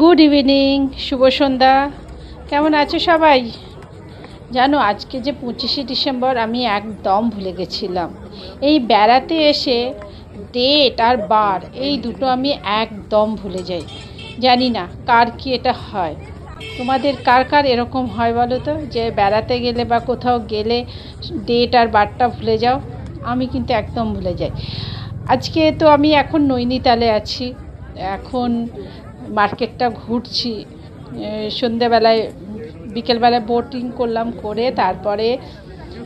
Good evening শুভ সন্ধ্যা। কেমন আছো সবাই? জানো, আজকে যে পঁচিশে ডিসেম্বর, আমি একদম ভুলে গেছিলাম। এই বেড়াতে এসে ডেট আর বার এই দুটো আমি একদম ভুলে যাই। জানি না, কার কি এটা হয়? তোমাদের কার কার এরকম হয় বলো তো? যে বেড়াতে গেলে বা কোথাও গেলে ডেট আর বারটা ভুলে যাও, আমি কিন্তু একদম ভুলে যাই। আজকে তো আমি এখন নৈনিতালে আছি। এখন মার্কেটটা ঘুরছি। সন্ধেবেলায় বিকেলবেলায় বোটিং করলাম করে তারপরে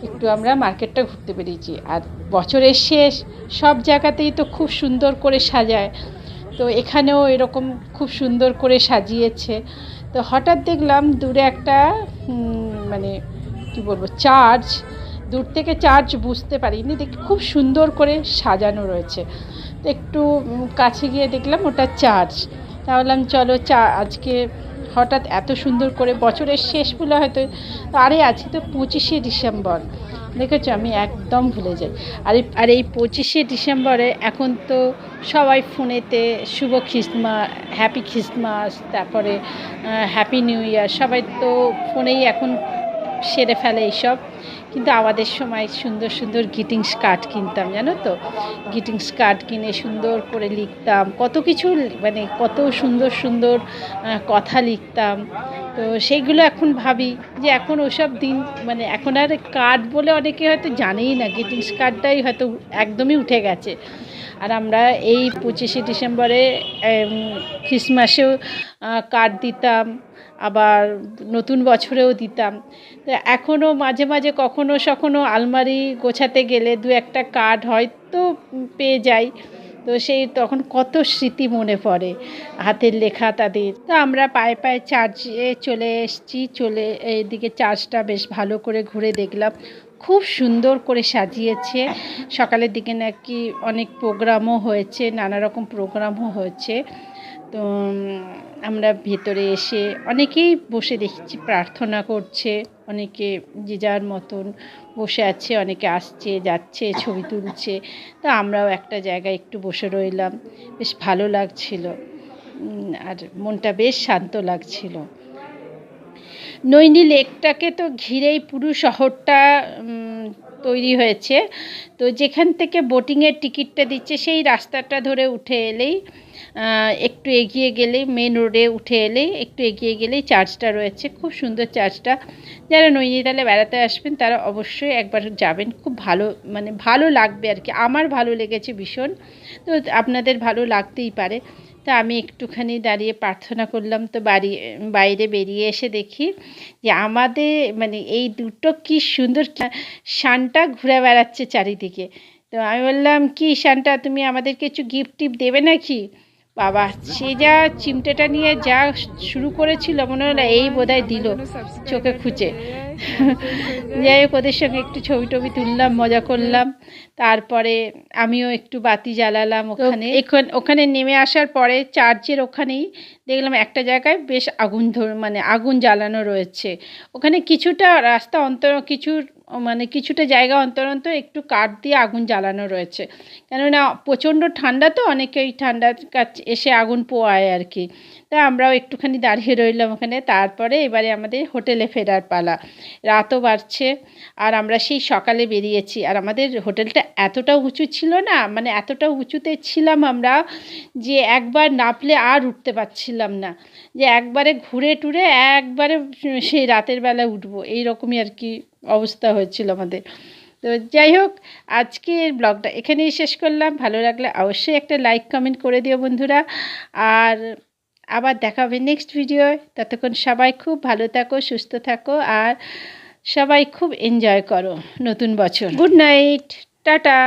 একটু আমরা মার্কেটটা ঘুরতে বেরিয়েছি। আর বছরের শেষ, সব জায়গাতেই তো খুব সুন্দর করে সাজায়। তো এখানেও এরকম খুব সুন্দর করে সাজিয়েছে। তো হঠাৎ দেখলাম দূরে একটা মানে কি বলব, চার্চ। দূর থেকে চার্চ বুঝতে পারিনি, দেখি খুব সুন্দর করে সাজানো রয়েছে। তো একটু কাছে গিয়ে দেখলাম ওটা চার্চ। ভাবলাম চলো চা, আজকে হঠাৎ এত সুন্দর করে বছরের শেষ বলে হয়তো আরে আজকে তো পঁচিশে ডিসেম্বর। দেখেছ, আমি একদম ভুলে যাই। আর আর এই পঁচিশে ডিসেম্বরে এখন তো সবাই ফোনেতে শুভ খ্রিস্টমাস হ্যাপি খ্রিস্টমাস, তারপরে হ্যাপি নিউ ইয়ার, সবাই তো ফোনেই এখন সেরে ফেলে এইসব। কিন্তু আমাদের সময় সুন্দর সুন্দর গ্রিটিংস কার্ড কিনতাম, জানো তো? গ্রিটিংস কার্ড কিনে সুন্দর করে লিখতাম, কত কিছু মানে কত সুন্দর সুন্দর কথা লিখতাম। তো সেইগুলো এখন ভাবি যে এখন ওসব দিন মানে এখন আর কার্ড বলে অনেকে হয়তো জানেই না, গ্রিটিংস কার্ডটাই হয়তো একদমই উঠে গেছে। আর আমরা এই পঁচিশে ডিসেম্বরে খ্রিসমাসেও কার্ড দিতাম, আবার নতুন বছরেও দিতাম। তো এখনও মাঝে মাঝে কখনো সখনো আলমারি গোছাতে গেলে দু একটা কার্ড হয়তো পেয়ে যাই। তো সেই তখন কত স্মৃতি মনে পড়ে হাতের লেখা তাদের। তো আমরা পায়ে পায়ে চার্চে চলে এসেছি, চলে এইদিকে চার্চটা বেশ ভালো করে ঘুরে দেখলাম। খুব সুন্দর করে সাজিয়েছে। সকালের দিকে নাকি অনেক প্রোগ্রামও হয়েছে, নানা রকম প্রোগ্রামও হয়েছে। তো আমরা ভেতরে এসে অনেকেই বসে দেখছি, প্রার্থনা করছে, অনেকে যে যার মতন বসে আছে, অনেকে আসছে, যাচ্ছে, ছবি তুলছে। তো আমরাও একটা জায়গায় একটু বসে রইলাম। বেশ ভালো লাগছিল। আর মনটা বেশ শান্ত লাগছিল। নৈনি লেকটাকে তো ঘিরেই পুরো শহরটা তৈরি হয়েছে। তো যেখান থেকে বোটিংয়ের টিকিটটা দিচ্ছে, সেই রাস্তাটা ধরে উঠে এলেই একটু এগিয়ে গেলেই মেন রোডে উঠে এলেই একটু এগিয়ে গেলেই চার্চটা রয়েছে। খুব সুন্দর চার্চটা যারা নৈনিতালে বেড়াতে আসবেন, তারা অবশ্যই একবার যাবেন। খুব ভালো মানে ভালো লাগবে আর কি। আমার ভালো লেগেছে ভীষণ। তো আপনাদের ভালো লাগতেই পারে। তা আমি একটুখানি দাঁড়িয়ে প্রার্থনা করলাম। তো বাড়ি, বাইরে বেরিয়ে এসে দেখি যে আমাদের মানে এই দুটো কি সুন্দর শানটা ঘুরে বেড়াচ্ছে চারিদিকে। তো আমি বললাম, কি শানটা? তুমি আমাদেরকে কিছু গিফট টিপ দেবে নাকি? বাবা সে যা চিমটেটা নিয়ে যা শুরু করেছিল মনে হলো এই বোধহয় দিল চোখে খুঁজে। যাই হোক ওদের সঙ্গে একটু ছবি টবি তুললাম মজা করলাম। তারপরে আমিও একটু বাতি জ্বালালাম ওখানে। এখন ওখানে নেমে আসার পরে চার্চের ওখানেই দেখলাম একটা জায়গায় বেশ আগুন ধর মানে আগুন জ্বালানো রয়েছে। ওখানে কিছুটা রাস্তা অন্তর কিছু মানে কিছুটা জায়গা অন্তর অন্তর একটু কাঠ দিয়ে আগুন জ্বালানো রয়েছে। কেননা প্রচণ্ড ঠান্ডা তো, অনেকেই ঠান্ডার কাছে এসে আগুন পোয়ায় আর কি। তা আমরাও একটুখানি দাঁড়িয়ে রইলাম ওখানে, তারপরে এবারে আমাদের হোটেলে ফেরার পালা। রাতও বাড়ছে আর আমরা সেই সকালে বেরিয়েছি। আর আমাদের হোটেলটা এতটা উঁচু ছিল না মানে এতটা উঁচুতে ছিলাম আমরা যে একবার নাপলে আর উঠতে পারছিলাম না। যে একবারে ঘুরে টুরে একবারে সেই রাতের বেলা উঠবো এই রকমই আর কি অবস্থা হয়েছিল আমাদের। তো যাই হোক, আজকের ব্লগটা এখানেই শেষ করলাম। ভালো লাগলে অবশ্যই একটা লাইক কমেন্ট করে দিও বন্ধুরা। আর আবার দেখা হবে নেক্সট ভিডিওয় ততক্ষণ সবাই খুব ভালো থাকো, সুস্থ থাকো, আর সবাই খুব এনজয় করো নতুন বছর। Good night tata.